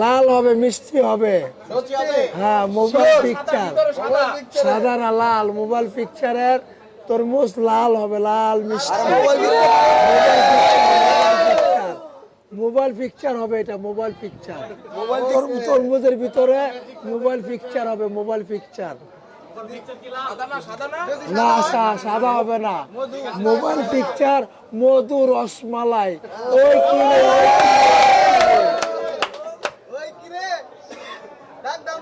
লাল হবে মিষ্টি হবে। হ্যাঁ মোবাইল পিকচার সাদা? না লাল? মোবাইল পিকচারের তরমুজ লাল হবে লাল মিষ্টি। মোবাইল পিকচার হবে এটা মোবাইল পিকচার তরমুজের ভিতরে মোবাইল পিকচার হবে মোবাইল পিকচার না সাদা হবে না। মোবাইল পিকচার মধু রসমালাই। ওই কিনে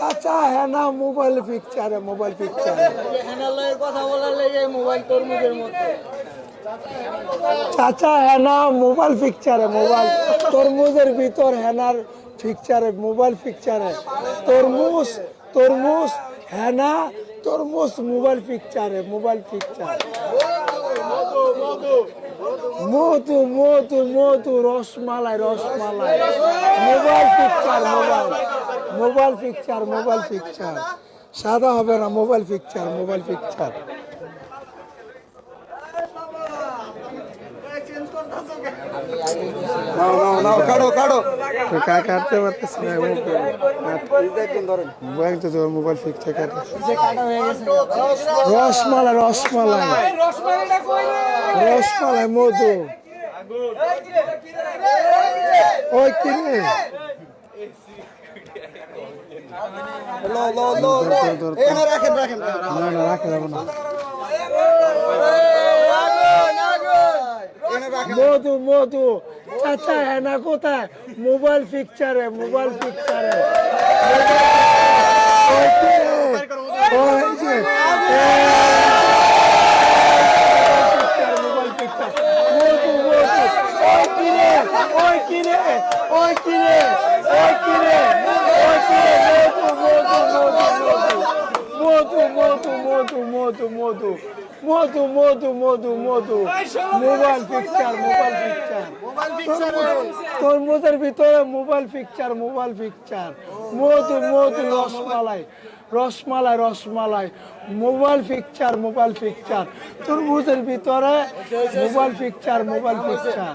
চাচা হেনা মোবাইল পিকচারে মোবাইল পিকচারে চাচা হেনা মোবাইল পিকচারে মোবাইল তরমুজের ভিতর হেনার পিকচারে মোবাইল পিকচারে তরমুজ তরমুজ হেনা তরমুজ মোবাইল পিকচারে মোবাইল পিকচার মধু মধু মধু, rasmalai rasmalai. Mobile picture mobile mobile picture mobile picture. সাদা হবে না, মোবাইল পিকচার মোবাইল পিকচার। কাটতে পারতেছি না ব্যাংক তো তোর মোবাইল ফিক্সে কাটে। রসমালাই রসমালাই। রসমালাই, মধু। ওই কিনে রাখেন রাখেন। না না রাখা যাবে না মধু মধু। চাচা হেনা কোথায়? মোবাইল পিকচারে মোবাইল পিকচারে ওই কিনে ওই যে মোবাইল পিকচার মধু মধু ওই কিনে ওই কিনে ওই কিনে ওই কিনে ওই কিনে মধু মধু মধু মধু মধু মধু মধু মধু মধু মোবাইল পিকচার মোবাইল পিকচার তরমুজের ভিতরে মোবাইল পিকচার মোবাইল পিকচার মধু মধু rasmalai rasmalai rasmalai mobile picture mobile picture তরমুজের ভিতরে মোবাইল পিকচার মোবাইল পিকচার